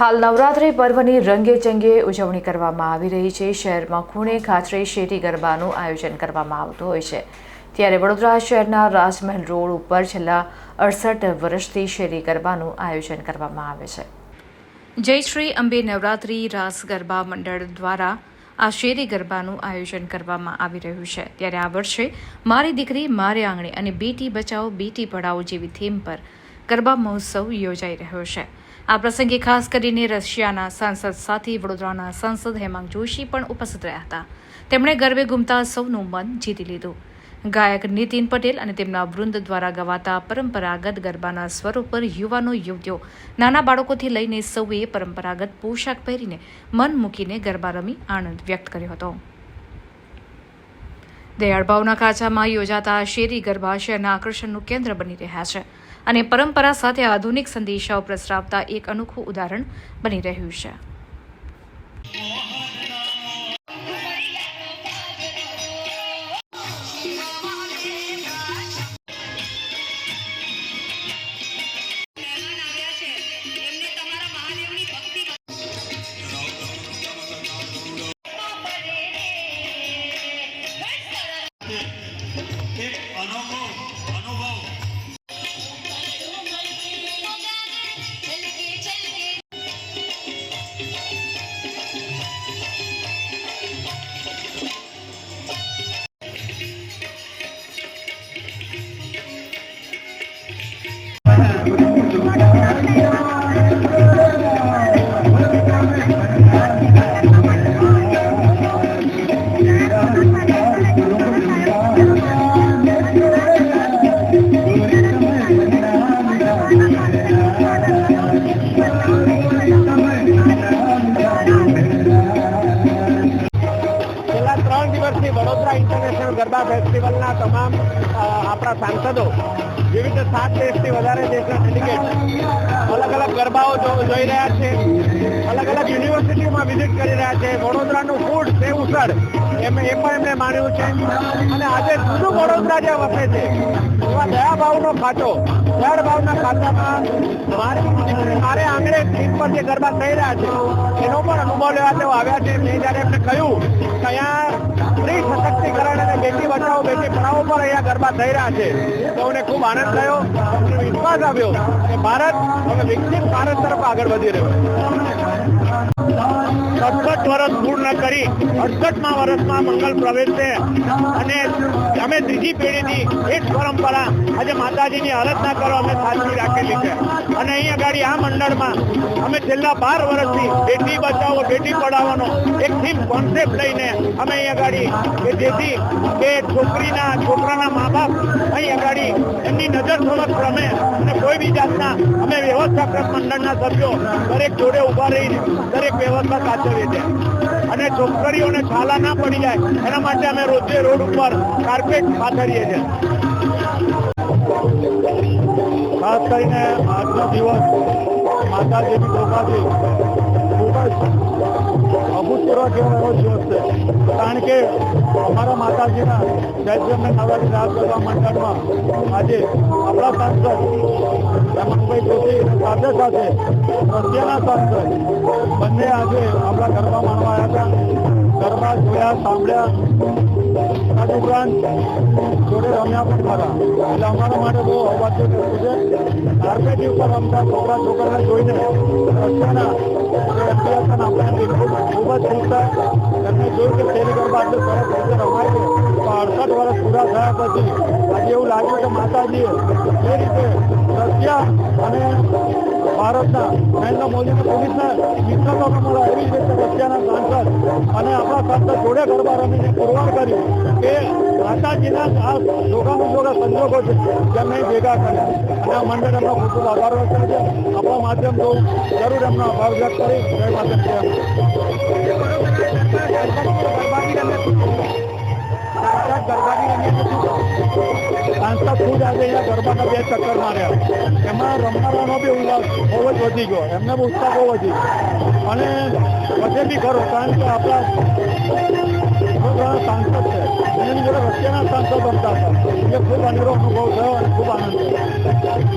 હાલ નવરાત્રિ પર્વની રંગે ચંગે ઉજવણી કરવામાં આવી રહી છે. શહેરમાં ખૂણે ખાચરે શેરી ગરબાનું આયોજન કરવામાં આવતું હોય છે. ત્યારે વડોદરા શહેરના રાજમહેલ રોડ ઉપર છેલ્લા અડસઠ વર્ષથી શેરી ગરબાનું આયોજન કરવામાં આવે છે. જય શ્રી અંબે નવરાત્રિ રાસ ગરબા મંડળ દ્વારા આ શેરી ગરબાનું આયોજન કરવામાં આવી રહ્યું છે. ત્યારે આ વર્ષે મારી દીકરી, મારે આંગણે અને બેટી બચાવો, બેટી પઢાઓ જેવી થીમ પર ગરબા મહોત્સવ યોજાઈ રહ્યો છે. આ પ્રસંગે ખાસ કરીને રશિયાના સાંસદ સાથે વડોદરાના સાંસદ હેમાંગ જોશી પણ ઉપસ્થિત રહ્યા હતા. તેમણે ગરબે ગુમતા સૌનું મન જીતી લીધું. ગાયક નીતિન પટેલ અને તેમના વૃંદ દ્વારા ગવાતા પરંપરાગત ગરબાના સ્વરો પર યુવાનો યુવતીઓ, નાના બાળકોથી લઈને સૌએ પરંપરાગત પોશાક પહેરીને મન મૂકીને ગરબા રમી આનંદ વ્યક્ત કર્યો હતો. દયાળભાવના કાચામાં યોજાતા શેરી ગરબા શહેરના આકર્ષણનું કેન્દ્ર બની રહ્યા છે અને પરંપરા સાથે આધુનિક સંદેશાઓ પ્રસરાવતા એક અનોખું ઉદાહરણ બની રહ્યું છે. અનોખો અનુભવ ગરબા ફેસ્ટિવલના તમામ આપણા સાંસદો રીતે સાત દેશથી વધારે દેશના સિન્ડિકેટ અલગ અલગ ગરબાઓ જોઈ રહ્યા છે. અલગ અલગ યુનિવર્સિટીઓમાં વિઝિટ કરી રહ્યા છે. વડોદરાનું ફૂડ તે ઉસળ એમ, એ પણ એમણે માન્યું છે. અને આજે જુદું વડોદરા જે વસે છે, એવા દયાભાવનો ખાતો દયાળભાવના ખાતામાં મારી દીકરી મારે આંગણે જે ગરબા થઈ રહ્યા છે, એનો પણ અનુભવ લેવા તેઓ આવ્યા છે મેં જયારે એમને કહ્યું કે અહીંયા સ્ત્રી સશક્તિકરણ અને બેટી બચાવો, બેટી પઢાઓ પર અહીંયા ગરબા થઈ રહ્યા છે. મને ખૂબ આનંદ થયો વિશ્વાસ આવ્યો કે ભારત હવે વિકસિત ભારત તરફ આગળ વધી રહ્યો સડસઠ વર્ષ પૂર્ણ કરી અડસઠમાં વર્ષમાં મંગલ પ્રવેશશે અને અમે ત્રીજી પેઢીની એ જ પરંપરા આજે માતાજીની આરાધના કરવા અમે સાચવી રાખેલી છે. અને અહીં આગળ આ મંડળમાં અમે છેલ્લા બાર વર્ષથી બેટી બચાવો, બેટી પઢાવવાનો એક થીમ કોન્સેપ્ટ લઈને અમે અહીં આગળ કે જેથી કે છોકરીના, છોકરાના મા બાપ અહીં આગળ એમની નજર સમક્ષ રમે અને કોઈ બી જાતના અમે વ્યવસ્થાપક મંડળના સભ્યો દરેક જોડે ઊભા રહીને દરેક વ્યવસ્થા સાચવીએ છીએ. અને છોકરીઓને છાલા ના પડી જાય, એના માટે અમે રોજે રોડ ઉપર કાર્પેટ પાથરીએ છીએ. ખાસ કરીને આજનો દિવસ માતાજીની કૃપાથી અભૂતપૂર્વ કહેવાય એવો દિવસ છે. કારણ કે અમારા માતાજીના ચૈત્યમને નવરાત્રી રાસ કરવા મંડળમાં આજે આપણા સાંસદ રમણભાઈ જોશી સાથે સાથે રશિયાના સાંસદ બંને આજે આપણા ગરબા માણવા આવ્યા હતા. ગરબા જોયા, સાંભળ્યા. તદ ઉપરાંત જોડે રમ્યા પણ ખરા. એટલે અમારા માટે બહુ અવાજ છે કાર્પેટ ઉપર રમતા છોકરા છોકરાને જોઈને રશિયાના ખૂબ જ થાય એમને જોયું કે શેરી ગરબા આટલું સરસ રીતે રમાય છે તો અડસઠ વર્ષ પૂરા થયા પછી આજે એવું લાગ્યું કે માતાજીએ જે રીતે રશિયા અને ભારતના નરેન્દ્ર મોદીની પોલીસના મિત્રતા મળે એવી રીતે રશિયાના સાંસદ અને આપણા સાંસદ જોડે ગરબા રમીને પુરવાર કર્યું કે માતાજીના આ જોગા સંજોગો છે જેમને ભેગા કર્યા. અને આ મંડળ એમનો ખૂબ ખૂબ આભાર વ્યક્ત છે. આપણા માધ્યમ તો જરૂર એમનો આભાર વ્યક્ત કરી જય માતા સાંસદ ખુદ આજે અહીંયા ગરબાના બે ચક્કર માર્યા. એમાં રમનારાનો બી ઉલ્લાસ બહુ જ વધી ગયો. એમને બી ઉત્સાહ બહુ વધી અને વધે બી ખરો, કારણ કે આપણા સાંસદ છે, એની જોડે રશિયાના સાંસદ બનતા હતા. એ ખૂબ અનેરો અનુભવ થયો અને ખૂબ આનંદ થયો.